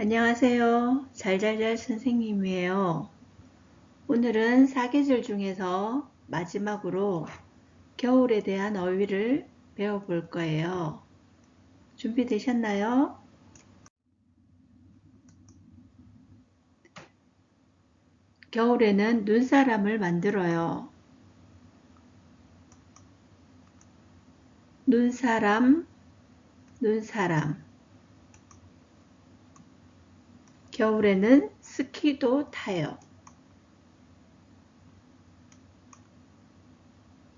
안녕하세요. 잘잘잘 선생님이에요. 오늘은 사계절 중에서 마지막으로 겨울에 대한 어휘를 배워볼 거예요. 준비되셨나요? 겨울에는 눈사람을 만들어요. 눈사람, 눈사람. 겨울에는 스키도 타요.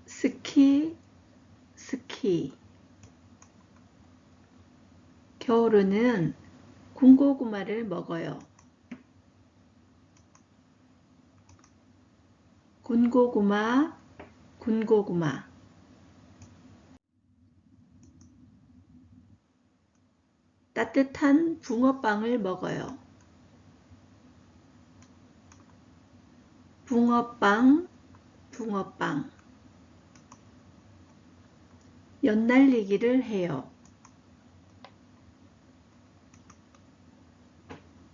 스키, 스키. 겨울에는 군고구마를 먹어요. 군고구마, 군고구마. 따뜻한 붕어빵을 먹어요. 붕어빵, 붕어빵. 연날리기를 해요.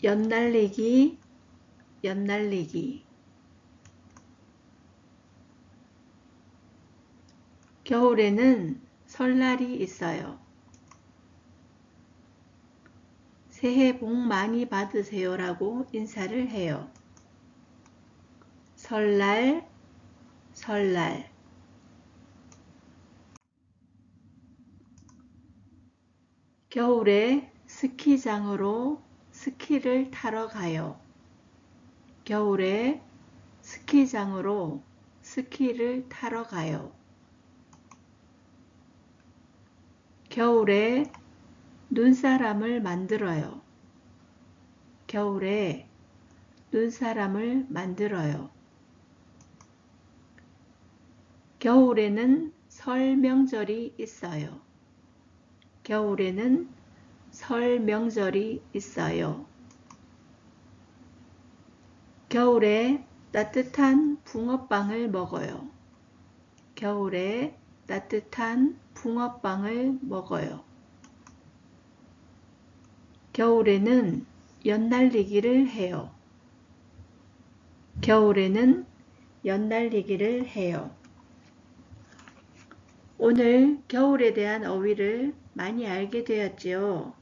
연날리기, 연날리기. 겨울에는 설날이 있어요. 새해 복 많이 받으세요라고 인사를 해요. 설날, 설날. 겨울에 스키장으로 스키를 타러 가요. 겨울에 스키장으로 스키를 타러 가요. 겨울에 눈사람을 만들어요. 겨울에 눈사람을 만들어요. 겨울에는 설 명절이 있어요. 겨울에는 설 명절이 있어요. 겨울에 따뜻한 붕어빵을 먹어요. 겨울에 따뜻한 붕어빵을 먹어요. 겨울에는 연날리기를 해요. 겨울에는 연날리기를 해요. 오늘 겨울에 대한 어휘를 많이 알게 되었지요.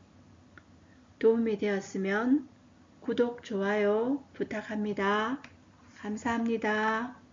도움이 되었으면 구독, 좋아요 부탁합니다. 감사합니다.